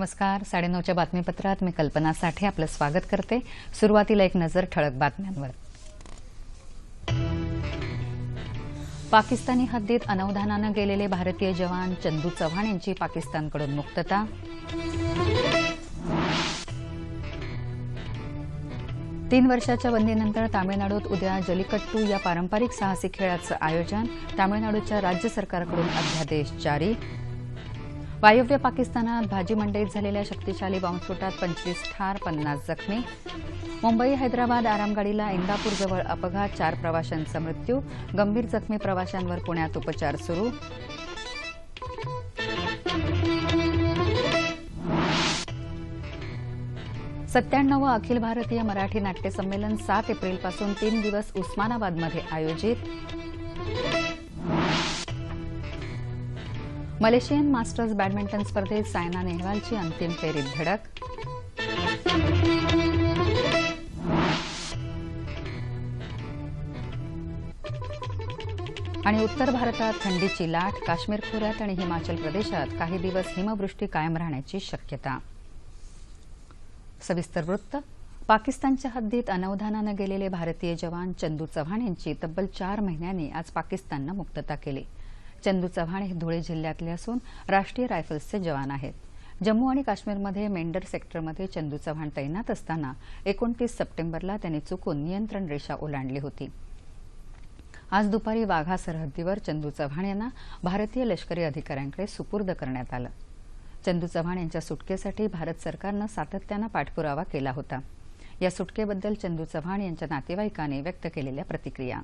नमस्कार. साडेनऊच्या बातमीपत्रात मी कल्पना साठे आपलं स्वागत करते. सुरुवातीला एक नजर ठळक बातम्यांवर. पाकिस्तानी हद्दीत अनवधानानं गेलेले भारतीय जवान चंदू चव्हाण यांची पाकिस्तानकडून मुक्तता. तीन वर्षाच्या बंदीनंतर तामिळनाडूत उद्या जलिकट्टू या पारंपरिक साहसी खेळाचं आयोजन. तामिळनाडूच्या राज्य सरकारकडून अध्यादेश जारी. वायव्य पाकिस्तानात भाजी मंडईत झालेल्या शक्तिशाली बॉम्बस्फोटात पंचवीस ठार पन्नास जखमी. मुंबई हैदराबाद आरामगाडीला इंदापूरजवळ अपघात चार प्रवाशांचा मृत्यू गंभीर जखमी प्रवाशांवर पुण्यात उपचार सुरू. सत्त्याण्णव अखिल भारतीय मराठी नाट्य संमेलन सात एप्रिलपासून तीन दिवस उस्मानाबादमध्ये आयोजित. मलेशियन मास्टर्स बॅडमिंटन स्पर्धेत सायना नेहवालची अंतिम फेरीत धडक. आणि उत्तर भारतात थंडीची लाट काश्मीर खोऱ्यात आणि हिमाचल प्रदेशात काही दिवस हिमवृष्टी कायम राहण्याची शक्यता. सविस्तर वृत्त पाकिस्तानच्या हद्दीत अनवधानानं गेलेले भारतीय जवान चंदू चव्हाण यांची तब्बल चार महिन्यांनी आज पाकिस्ताननं मुक्तता केली. चंदू चव्हाण हे धुळे जिल्ह्यातले असून राष्ट्रीय रायफल्सचे जवान आहेत. जम्मू आणि काश्मीरमध्ये मेंढर सेक्टरमध्ये चंदू चव्हाण तैनात असताना एकोणतीस सप्टेंबरला त्यांनी चुकून नियंत्रण रेषा ओलांडली होती. आज दुपारी वाघा सरहद्दीवर चंदू चव्हाण यांना भारतीय लष्करी अधिकाऱ्यांकडे सुपूर्द करण्यात आलं. चंदू चव्हाण यांच्या सुटकेसाठी भारत सरकारनं सातत्यानं पाठपुरावा केला होता. या सुटकेबद्दल चंदू चव्हाण यांच्या नातेवाईकाने व्यक्त केलेल्या प्रतिक्रिया.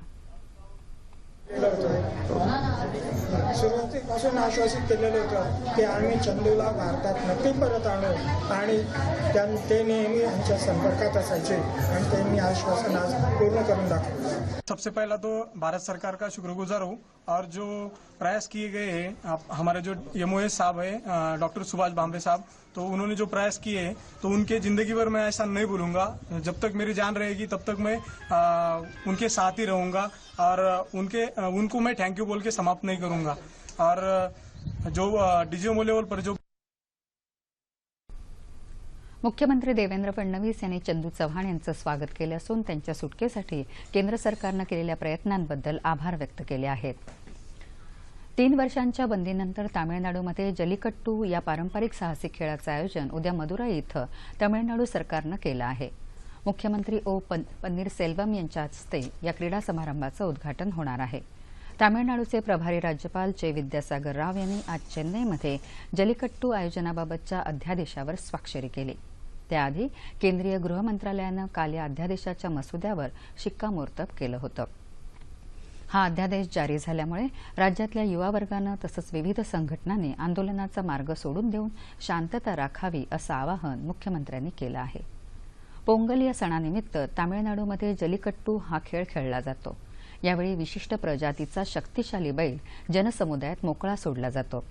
सुरुवातीपासून आश्वासित केलेलं होतं की आम्ही चंदूला भारतात नक्की परत आणू आणि त्यां ते नेहमी आमच्या संपर्कात असायचे आणि त्यांनी आश्वासन आज पूर्ण करून दाखवलं सबसे पहला तो भारत सरकार का शुक्रगुजार हूँ और जो प्रयास किए गए हैं हमारे जो एमओए साहब है डॉक्टर सुभाष भामरे साहब तो उन्होंने जो प्रयास किए हैं तो उनके जिंदगी भर मैं ऐसा नहीं भूलूंगा। जब तक मेरी जान रहेगी तब तक मैं आ, उनके साथ ही रहूंगा और उनके उनको मैं थैंक यू बोल के समाप्त नहीं करूंगा। और जो डीजीएमओ लेवल पर जो मुख्यमंत्री देवेंद्र फडणवीस यांनी चंदू चव्हाण यांचं स्वागत केलं असून त्यांच्या सुटकेसाठी केंद्र सरकारनं केलेल्या प्रयत्नांबद्दल आभार व्यक्त केले आहेत. तीन वर्षांच्या बंदीनंतर तामिळनाडूमध्ये जलिकट्टू या पारंपरिक साहसी खेळाचं आयोजन उद्या मदुराई इथं तामिळनाडू सरकारनं केलं आहे. मुख्यमंत्री ओ पन पन्नीरसेल्वम यांच्या हस्ते या क्रीडा समारंभाचं उद्घाटन होणार आहे. तामिळनाडूचे प्रभारी राज्यपाल चे विद्यासागर राव यांनी आज चेन्नईमध्ये जलिकट्टू आयोजनाबाबतच्या अध्यादेशावर स्वाक्षरी केली. त्याआधी केंद्रीय गृह मंत्रालयानं काल या अध्यादेशाच्या मसुद्यावर शिक्कामोर्तब केलं होतं. हा अध्यादेश जारी झाल्यामुळे राज्यातल्या युवा वर्गानं तसंच विविध संघटनांनी आंदोलनाचा मार्ग सोडून देऊन शांतता राखावी असं आवाहन मुख्यमंत्र्यांनी केलं आहे. पोंगल या सणानिमित्त तामिळनाडूमध्ये जलिकट्टू हा खेळ खेळला जातो. यावेळी विशिष्ट प्रजातीचा शक्तिशाली बैल जनसमुदायात मोकळा सोडला जातो.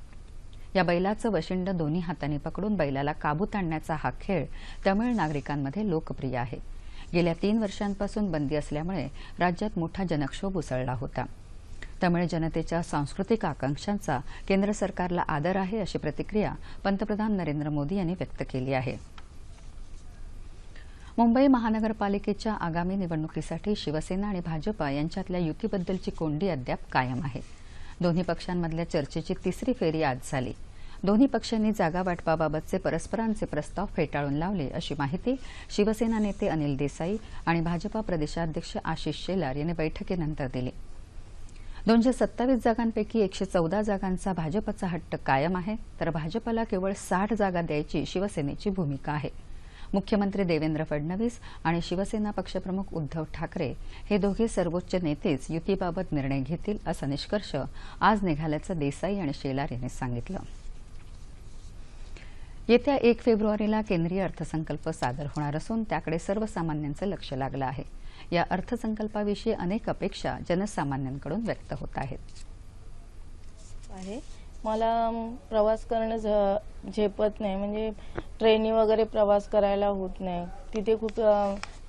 या बैलाचं वशिंड दोन्ही हातांनी पकडून बैलाला काबूत आणण्याचा हा खेळ तमिळ नागरिकांमध्ये लोकप्रिय आहे. गेल्या तीन वर्षांपासून बंदी असल्यामुळे राज्यात मोठा जनक्षोभ उसळला होता. तमिळ जनतेच्या सांस्कृतिक आकांक्षांचा केंद्र सरकारला आदर आहे अशी प्रतिक्रिया पंतप्रधान नरेंद्र मोदी यांनी व्यक्त केली आहे. मुंबई महानगरपालिकेच्या आगामी निवडणुकीसाठी शिवसेना आणि भाजपा यांच्यातल्या युतीबद्दलची कोंडी अद्याप कायम आहे. दोन्ही पक्षांमधल्या चर्चेची तिसरी फेरी आज झाली. दोन्ही पक्षांनी जागा वाटपाबाबतचे परस्परांचे प्रस्ताव फेटाळून लावले अशी माहिती शिवसेना नेते अनिल देसाई आणि भाजपा प्रदेशाध्यक्ष आशिष शेलार यांनी बैठकीनंतर दिली. दोनशे सत्तावीस जागांपैकी एकशे चौदा जागांचा भाजपचा हट्ट कायम आहे तर भाजपला केवळ साठ जागा द्यायची शिवसेनेची भूमिका आहे. मुख्यमंत्री देवेंद्र फडणवीस आणि शिवसेना पक्षप्रमुख उद्धव ठाकरे हे दोघे सर्वोच्च नेतेच युतीबाबत निर्णय घेतील असा निष्कर्ष आज निघाल्याचं देसाई आणि शेलार यांनी सांगितलं. येत्या एक फेब्रुवारीला केंद्रीय अर्थसंकल्प सादर होणार असून त्याकडे सर्वसामान्यांचं लक्ष लागलं आहे. या अर्थसंकल्पाविषयी अनेक अपेक्षा जनसामान्यांकडून व्यक्त होत आहेत. आहे. मला प्रवास करणं झ- झेपत नाही. म्हणजे ट्रेनी वगैरे प्रवास करायला होत नाही. तिथे खूप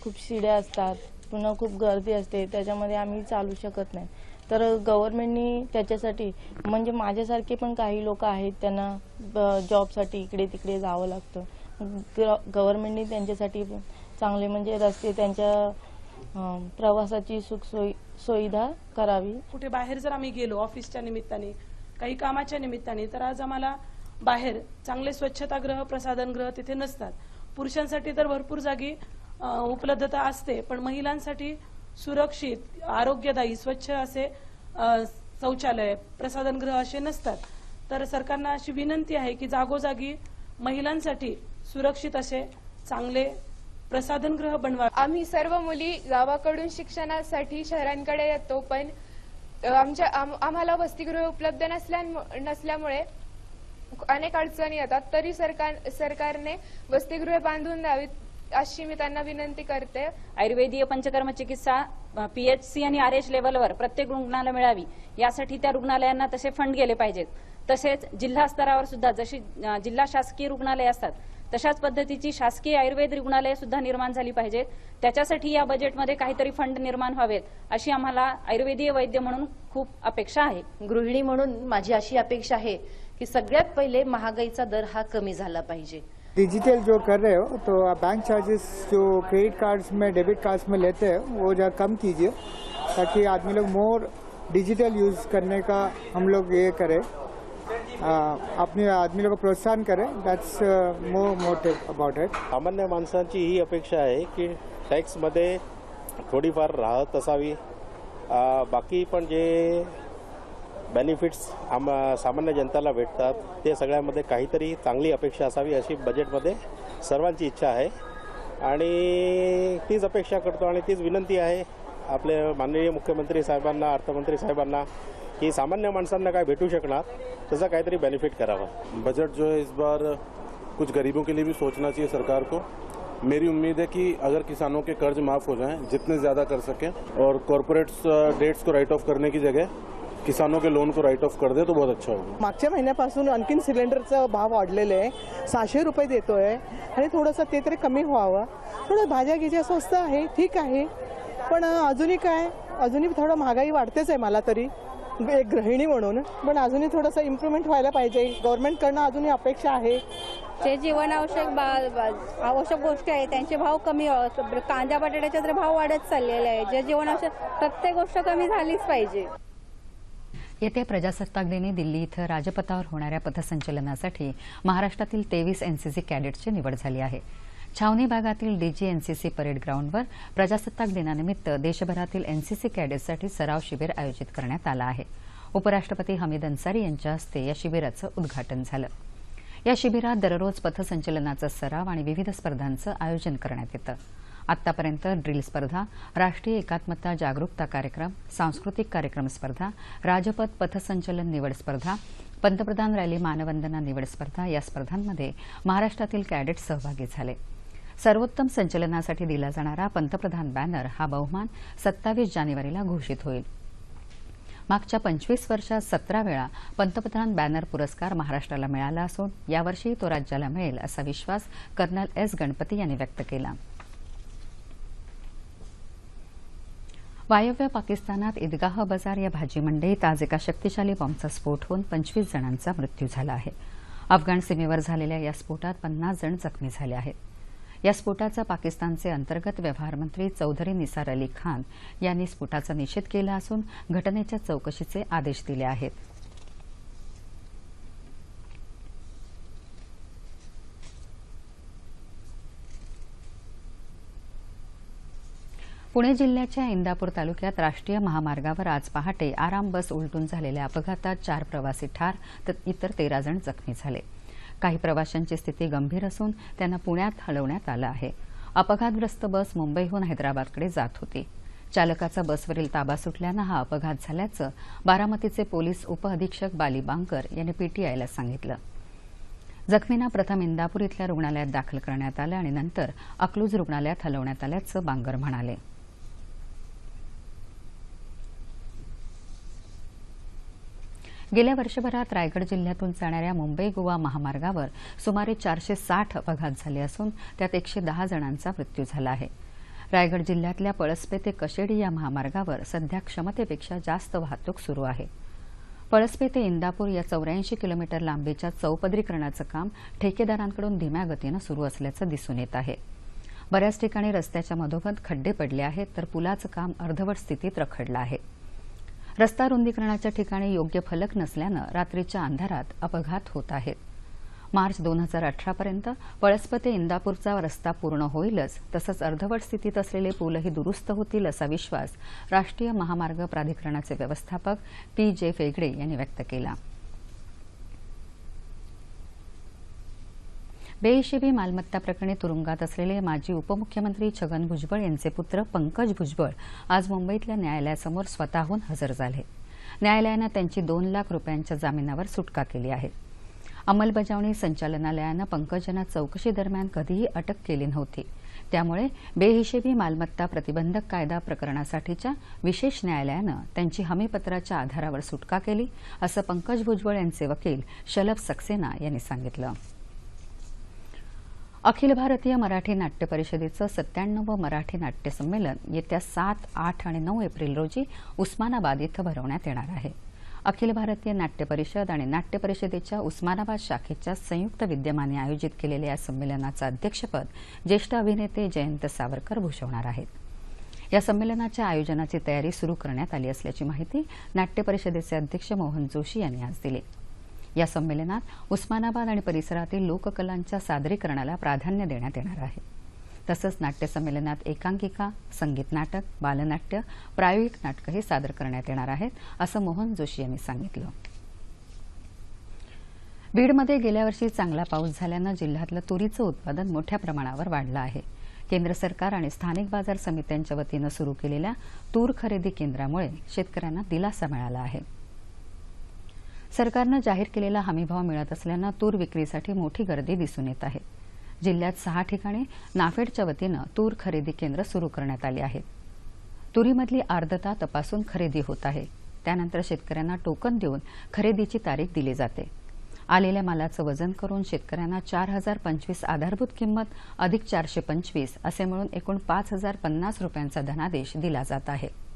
खूप शिड्या असतात. पुन्हा खूप गर्दी असते. त्याच्यामध्ये आम्ही चालू शकत नाही. तर गव्हर्नमेंटनी त्याच्यासाठी म्हणजे माझ्यासारखे पण काही लोक आहेत त्यांना जॉबसाठी इकडे तिकडे जावं लागतं. गव्हर्नमेंटनी त्यांच्यासाठी चांगले म्हणजे रस्ते त्यांच्या प्रवासाची सुखसोयी सुविधा करावी. कुठे बाहेर जर आम्ही गेलो ऑफिसच्या निमित्ताने काही कामाच्या निमित्ताने तर आज आम्हाला बाहेर चांगले स्वच्छतागृह प्रसाधनगृह तिथे नसतात. पुरुषांसाठी तर भरपूर जागी उपलब्धता असते पण महिलांसाठी सुरक्षित आरोग्यदायी स्वच्छ असे शौचालय प्रसाधनगृह असे नसतात. तर सरकारना अशी विनंती आहे की जागोजागी महिलांसाठी सुरक्षित असे चांगले प्रसाधनगृह बनवा आम्ही सर्व मुली गावाकडून शिक्षणासाठी शहरांकडे येतो पण आमच्या आम- आम्हाला वसतिगृह उपलब्ध नसल्यां- नसल्यामुळे अनेक अडचणी येतात. तरी सरकार सरकारने वसतिगृहे बांधून द्यावीत. अशी मी त्यांना विनंती करते. आयुर्वेदीय पंचकर्म चिकित्सा पीएचसी आणि आर एच लेवलवर प्रत्येक रुग्णाला मिळावी. यासाठी त्या रुग्णालयांना तसे फंड गेले पाहिजेत. तसेच जिल्हा स्तरावर सुद्धा जशी जिल्हा शासकीय रुग्णालय असतात तशाच पद्धतीची शासकीय आयुर्वेद रुग्णालये सुद्धा निर्माण झाली पाहिजेत. त्याच्यासाठी या बजेटमध्ये काहीतरी फंड निर्माण व्हावेत अशी आम्हाला आयुर्वेदीय वैद्य म्हणून खूप अपेक्षा आहे. गृहिणी म्हणून माझी अशी अपेक्षा आहे की सगळ्यात पहिले महागाईचा दर हा कमी झाला पाहिजे. डिजिटल जो कर रहे हो तो आप बैंक चार्जेस जो क्रेडिट कार्ड्स में डेबिट कार्ड्स में लेते हैं वो जरा कम कीजिए ताकि आदमी लोग मोर डिजिटल यूज़ करने का हम लोग ये करें। अपने आदमी लोग प्रोत्साहन करें that's more motive about it सामान्य माणसांची ही अपेक्षा है की टॅक्समध्ये थोडीफार राहत आ, बाकी जे बेनिफिट्स आम सामान्य जनताला भेटतात. ते सगळ्यामध्ये काहीतरी चांगली अपेक्षा असावी अशी बजेटमध्ये सर्वांची इच्छा आहे. आणि तीच अपेक्षा करतो आणि तीच विनंती आहे आपले माननीय मुख्यमंत्री साहेबांना अर्थमंत्री साहेबांना की सामान्य माणसांना काय भेटू शकणार त्याचा काहीतरी बेनिफिट करावा. बजट जो है इस बार कुछ गरीबों के लिए भी सोचना चाहिए सरकार को। मेरी उम्मीद है कि अगर किसानों के कर्ज माफ हो जाएं जितने ज़्यादा कर सकें और कॉरपोरेट्स डेट्स uh, को राइट ऑफ करने की जगह किसानों के लोन को राइट ऑफ कर दे तो बहुत अच्छा होगा। मागच्या महिन्यापासून आणखीन सिलेंडरचा भाव वाढलेले आहे. सहाशे रुपये देतोय आणि थोडंसं ते तरी कमी व्हावं. थोडं भाज्या गिज्या स्वस्त आहे ठीक आहे. पण अजूनही काय? अजूनही थोडं महागाई वाढतेच आहे मला तरी. एक गृहिणी म्हणून. पण अजूनही थोडंसं इम्प्रूव्हमेंट व्हायला पाहिजे. गव्हर्नमेंटकडनं अजूनही अपेक्षा आहे. जे जीवनावश्यक बा- आवश्यक गोष्टी आहेत त्यांचे भाव कमी. कांद्या बटाट्याचे तर भाव वाढत चाललेले आहे जे जीवनावश्यक प्रत्येक गोष्ट कमी झालीच पाहिजे. येत्या प्रजासत्ताक दिनी दिल्ली इथं राजपथावर होणाऱ्या पथसंचलनासाठी महाराष्ट्रातील तेवीस एनसीसी कॅडेट्सची निवड झाली आहे. छावणी भागातील डीजी एनसीसी परेड ग्राउंडवर प्रजासत्ताक दिनानिमित्त देशभरातील एनसीसी कॅडेट्ससाठी सराव शिबिर आयोजित करण्यात आलं आहे. उपराष्ट्रपती हमीद अन्सारी यांच्या हस्ते या शिबिराचं उद्घाटन झालं. या शिबिरात दररोज पथसंचलनाचा सराव आणि विविध स्पर्धांचं आयोजन करण्यात येतं. आतापर्यंत ड्रिल स्पर्धा राष्ट्रीय एकात्मता जागरूकता कार्यक्रम सांस्कृतिक कार्यक्रम स्पर्धा राजपथ पथसंचलन निवड स्पर्धा पंतप्रधान रॅली मानवंदना निवड स्पर्धा या स्पर्धांमध्ये महाराष्ट्रातील कॅडेट सहभागी झाले. सर्वोत्तम संचलनासाठी दिला जाणारा पंतप्रधान बॅनर हा बहुमान सत्तावीस जानेवारीला घोषित होईल. मागच्या पंचवीस वर्षात सतरा वेळा पंतप्रधान बॅनर पुरस्कार महाराष्ट्राला मिळाला असून यावर्षी तो राज्याला मिळेल असा विश्वास कर्नल एस गणपती यांनी व्यक्त केला. वायव्य पाकिस्तानात ईदगाह बाजार या भाजी मंडईत आज एका शक्तिशाली बॉम्बचा स्फोट होऊन पंचवीस जणांचा मृत्यू झाला आहे. अफगाण सीमेवर झालेल्या या स्फोटात पन्नास जण जखमी झाले आहेत. या स्फोटाचा पाकिस्तानचे अंतर्गत व्यवहार मंत्री चौधरी निसार अली खान यांनी स्फोटाचा निषेध केला असून घटनेच्या चौकशीचे आदेश दिले आहेत. पुणे जिल्ह्याच्या इंदापूर तालुक्यात राष्ट्रीय महामार्गावर आज पहाटे आराम बस उलटून झालेल्या अपघातात चार प्रवासी ठार तर इतर तेरा जण जखमी झाले. काही प्रवाशांची स्थिती गंभीर असून त्यांना पुण्यात हलवण्यात आलं आहे. अपघातग्रस्त बस मुंबईहून हैदराबादकडे जात होती. चालकाचा बसवरील ताबा सुटल्यानं हा अपघात झाल्याचं बारामतीचे पोलीस उपअधीक्षक बाली बांकर यांनी पीटीआयला सांगितलं. जखमींना प्रथम इंदापूर इथल्या रुग्णालयात दाखल करण्यात आलं आणि नंतर अकलूज रुग्णालयात हलवण्यात आल्याचं बांगर म्हणाले. गेल्या वर्षभरात रायगड जिल्ह्यातून जाणाऱ्या मुंबई गोवा महामार्गावर सुमारे चारशे साठ अपघात झाले असून त्यात एकशे दहा जणांचा मृत्यू झाला आहे. रायगड जिल्ह्यातल्या पळसपे ते कशेडी या महामार्गावर सध्या क्षमतेपेक्षा जास्त वाहतूक सुरू आहे. पळसपे ते इंदापूर या चौऱ्याऐंशी किलोमीटर लांबीच्या चौपदरीकरणाचं काम ठेकेदारांकडून धीम्या गतीनं सुरू असल्याचं दिसून येत आहे. बऱ्याच ठिकाणी रस्त्याच्या मधोमध खड्डे पडले आहेत तर पुलाचं काम अर्धवट स्थितीत रखडलं आहे. रस्ता रुंदीकरणाच्या ठिकाणी योग्य फलक नसल्यानं रात्रीच्या अंधारात अपघात होत आहेत. मार्च दोन हजार अठरापर्यंत पळसप ते इंदापूरचा रस्ता पूर्ण होईलच तसंच अर्धवट स्थितीत असलेले पूलही दुरुस्त होतील असा विश्वास राष्ट्रीय महामार्ग प्राधिकरणाचे व्यवस्थापक पी जे फेगडे यांनी व्यक्त केला. बेहिशेबी मालमत्ता प्रकरणी तुरुंगात असलेले माजी उपमुख्यमंत्री छगन भुजबळ यांचे पुत्र पंकज भुजबळ आज मुंबईतल्या न्यायालयासमोर स्वतःहून हजर झाले. न्यायालयानं त्यांची दोन लाख रुपयांच्या जामिनावर सुटका केली आहे. अंमलबजावणी संचालनालयानं पंकज यांना चौकशी दरम्यान कधीही अटक केली नव्हती. त्यामुळे बेहिशेबी मालमत्ता प्रतिबंधक कायदा प्रकरणासाठीच्या विशेष न्यायालयानं त्यांची हमीपत्राच्या आधारावर सुटका केली असं पंकज भुजबळ यांचे वकील शलभ सक्सेना यांनी सांगितलं. अखिल भारतीय मराठी नाट्य परिषदेचं सत्त्याण्णव मराठी नाट्य संमेलन येत्या सात आठ आणि नऊ एप्रिल रोजी उस्मानाबाद इथं भरवण्यात येणार आहे. अखिल भारतीय नाट्य परिषद आणि नाट्य परिषदेच्या उस्मानाबाद शाखेच्या संयुक्त विद्यमाने आयोजित केलेल्या या संमेलनाचं अध्यक्षपद ज्येष्ठ अभिनेते जयंत सावरकर भूषवणार आहेत. या संमेलनाच्या आयोजनाची तयारी सुरू करण्यात आली असल्याची माहिती नाट्य परिषदेचे अध्यक्ष मोहन जोशी यांनी आज दिली. या संमेलनात उस्मानाबाद आणि परिसरातील लोककलांच्या सादरीकरणाला प्राधान्य देण्यात येणार आहे. तसंच नाट्यसंमेलनात एकांकिका संगीत नाटक बालनाट्य प्रायोगिक नाटकंही सादर करण्यात येणार आहेत असं मोहन जोशी यांनी सांगितलं. बीडमध्ये गेल्या वर्षी चांगला पाऊस झाल्यानं जिल्ह्यातलं तुरीचं उत्पादन मोठ्या प्रमाणावर वाढलं आहे. केंद्र सरकार आणि स्थानिक बाजार समित्यांच्या वतीनं सुरू केलेल्या तूर खरेदी केंद्रामुळे शेतकऱ्यांना दिलासा मिळाला आहे. सरकारनं जाहीर केलेला हमीभाव मिळत असल्यानं तूर विक्रीसाठी मोठी गर्दी दिसून येत आहे. जिल्ह्यात सहा ठिकाणी नाफेडच्या वतीनं तूर खरेदी केंद्र सुरू करण्यात आली आहेत. तुरीमधली आर्द्रता तपासून खरेदी होत आहे. त्यानंतर शेतकऱ्यांना टोकन देऊन खरेदीची तारीख दिली जाते. आलेल्या मालाचं वजन करून शेतकऱ्यांना चार हजार पंचवीस आधारभूत किंमत अधिक चारशे पंचवीस असे मिळून एकूण पाच हजार पन्नास रुपयांचा धनादेश दिला जात आहे.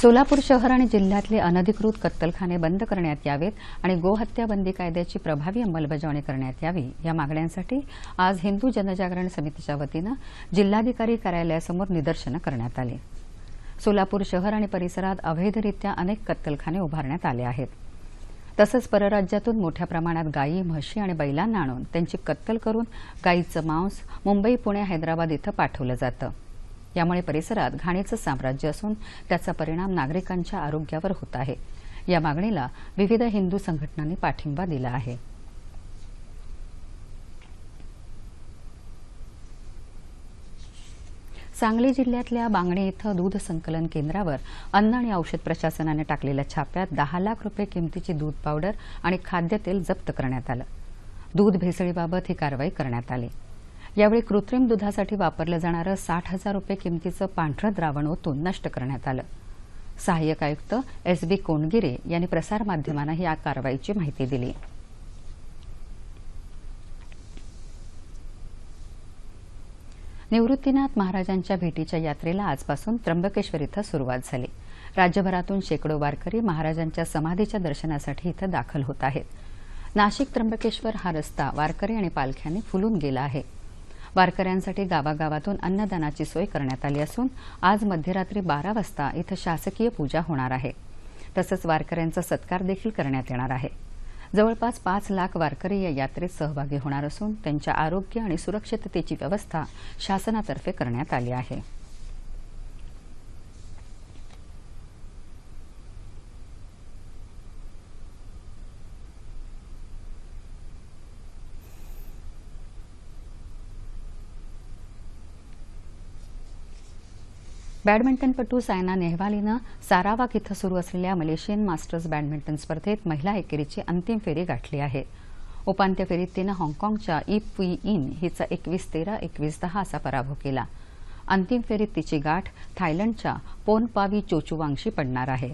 सोलापूर शहर आणि जिल्ह्यातले अनधिकृत कत्तलखाने बंद करण्यात यावेत आणि गोहत्या बंदी कायद्याची प्रभावी अंमलबजावणी करण्यात यावी या मागण्यांसाठी आज हिंदू जनजागरण समितीच्या वतीनं जिल्हाधिकारी कार्यालयासमोर निदर्शनं करण्यात आली. सोलापूर शहर आणि परिसरात अवैधरित्या अनेक कत्तलखाने उभारण्यात आले आहेत. तसंच परराज्यातून मोठ्या प्रमाणात गायी म्हशी आणि बैलांना आणून त्यांची कत्तल करून गायीचं मांस मुंबई पुणे हैदराबाद इथं पाठवलं जातं. यामुळे परिसरात घाणीचं साम्राज्य असून त्याचा परिणाम नागरिकांच्या आरोग्यावर होत आहे. या मागणीला विविध हिंदू संघटनांनी पाठिंबा दिला आहे. सांगली जिल्ह्यातल्या बांगणी इथं दूध संकलन केंद्रावर अन्न आणि औषध प्रशासनाने टाकलेल्या छाप्यात दहा लाख रुपये किमतीची दूध पावडर आणि खाद्यतेल जप्त करण्यात आलं. दूध भेसळीबाबत ही कारवाई करण्यात आली. यावेळी कृत्रिम दुधासाठी वापरलं जाणारं साठ हजार रुपये किमतीचं पांढरं द्रावण ओतून नष्ट करण्यात आलं. सहाय्यक आयुक्त एस बी कोंडगिरे यांनी प्रसारमाध्यमांना या कारवाईची माहिती दिली. निवृत्तीनाथ महाराजांच्या भेटीच्या यात्रेला आजपासून त्र्यंबकेश्वर इथं सुरुवात झाली. राज्यभरातून शेकडो वारकरी महाराजांच्या समाधीच्या दर्शनासाठी इथं दाखल होत आहेत. नाशिक त्र्यंबकेश्वर हा रस्ता वारकरी आणि पालख्यांनी फुलून गेला आहे. वारकऱ्यांसाठी गावागावातून अन्नदानाची सोय करण्यात आली असून आज मध्यरात्री बारा वाजता इथं शासकीय पूजा होणार आहे. तसंच वारकऱ्यांचा सत्कार देखील करण्यात येणार आहे. जवळपास पाच लाख वारकरी या यात्रेत सहभागी होणार असून त्यांच्या आरोग्य आणि सुरक्षिततेची व्यवस्था शासनातर्फे करण्यात आली आहे. बॅडमिंटनपटू सायना नेहवालीनं सारावाक इथं सुरू असलेल्या मलेशियन मास्टर्स बॅडमिंटन स्पर्धेत महिला एकेरीची अंतिम फेरी गाठली आहे. उपांत्य फेरीत तिनं हाँगकाँगच्या ई पुई इन हिचा एकवीस तेरा एकवीस दहा असा पराभव केला. अंतिम फेरीत तिची गाठ थायलंडच्या पोनपावी चोचुवांगशी पडणार आहे.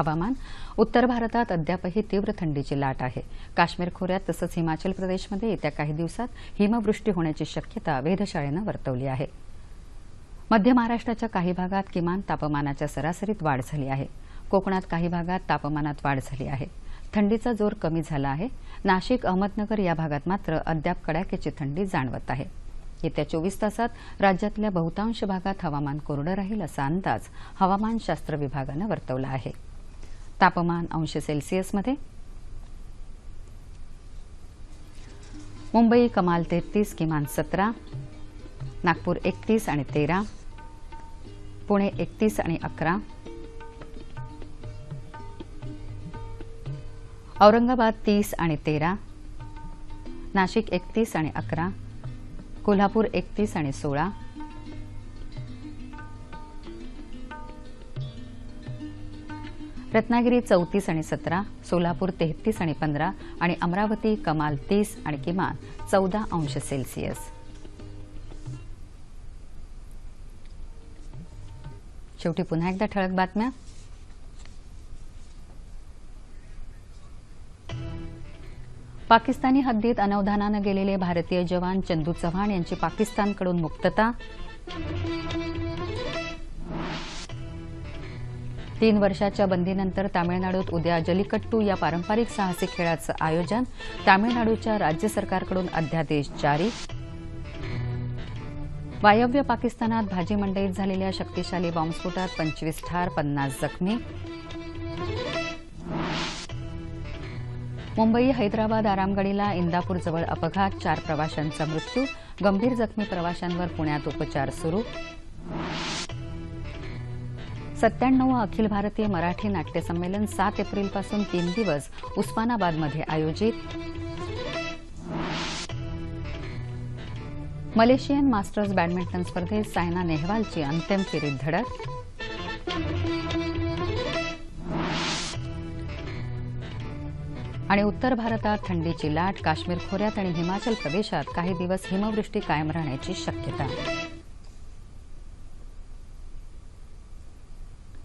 हवामान. उत्तर भारतात अद्यापही तीव्र थंडीची लाट आहे. काश्मीर खोऱ्यात तसंच हिमाचल प्रदेशमध्ये येत्या काही दिवसात हिमवृष्टी होण्याची शक्यता वेधशाळेनं वर्तवली आहे. मध्य महाराष्ट्राच्या काही भागात किमान तापमानाच्या सरासरीत वाढ झाली आहे. कोकणात काही भागात तापमानात वाढ झाली आहे. थंडीचा जोर कमी झाला आहे. नाशिक अहमदनगर या भागात मात्र अद्याप कडाक्याची थंडी जाणवत आहे. येत्या चोवीस तासात राज्यातल्या बहुतांश भागात हवामान कोरडं राहील असा अंदाज हवामानशास्त्र विभागानं वर्तवला आहे. तापमान अंश सेल्सिअसमध्ये मुंबई कमाल तेहतीस किमान सतरा. नागपूर एकतीस आणि तेरा. पुणे एकतीस आणि अकरा. औरंगाबाद तीस आणि तेरा. नाशिक एकतीस आणि अकरा. कोल्हापूर एकतीस आणि सोळा. रत्नागिरी चौतीस आणि सतरा सोलापूर तेहतीस आणि पंधरा आणि अमरावती कमाल तीस आणि किमान चौदा अंश सेल्सिअस. शेवटी पुन्हा एकदा ठळक बातम्या. पाकिस्तानी हद्दीत अनवधानानं गेलेले भारतीय जवान चंदू चव्हाण यांची पाकिस्तानकडून मुक्तता. तीन वर्षाच्या बंदीनंतर तामिळनाडूत उद्या जलिकट्टू या पारंपरिक साहसी खेळाचं आयोजन तामिळनाडूच्या राज्य सरकारकडून अध्यादेश जारी. वायव्य पाकिस्तानात भाजी मंडईत झालेल्या शक्तिशाली बॉम्बस्फोटात पंचवीस ठार पन्नास जखमी. मुंबई हैदराबाद आरामगडीला इंदापूरजवळ अपघात चार प्रवाशांचा मृत्यू गंभीर जखमी प्रवाशांवर पुण्यात उपचार सुरू. सत्त्याण्णव अखिल भारतीय मराठी नाट्य संमेलन सात एप्रिलपासून तीन दिवस उस्मानाबादमध्ये आयोजित. मलेशियन मास्टर्स बॅडमिंटन स्पर्धेत सायना नेहवालची अंतिम फेरीत धडक. आणि उत्तर भारतात थंडीची लाट काश्मीर खोऱ्यात आणि हिमाचल प्रदेशात काही दिवस हिमवृष्टी कायम राहण्याची शक्यता.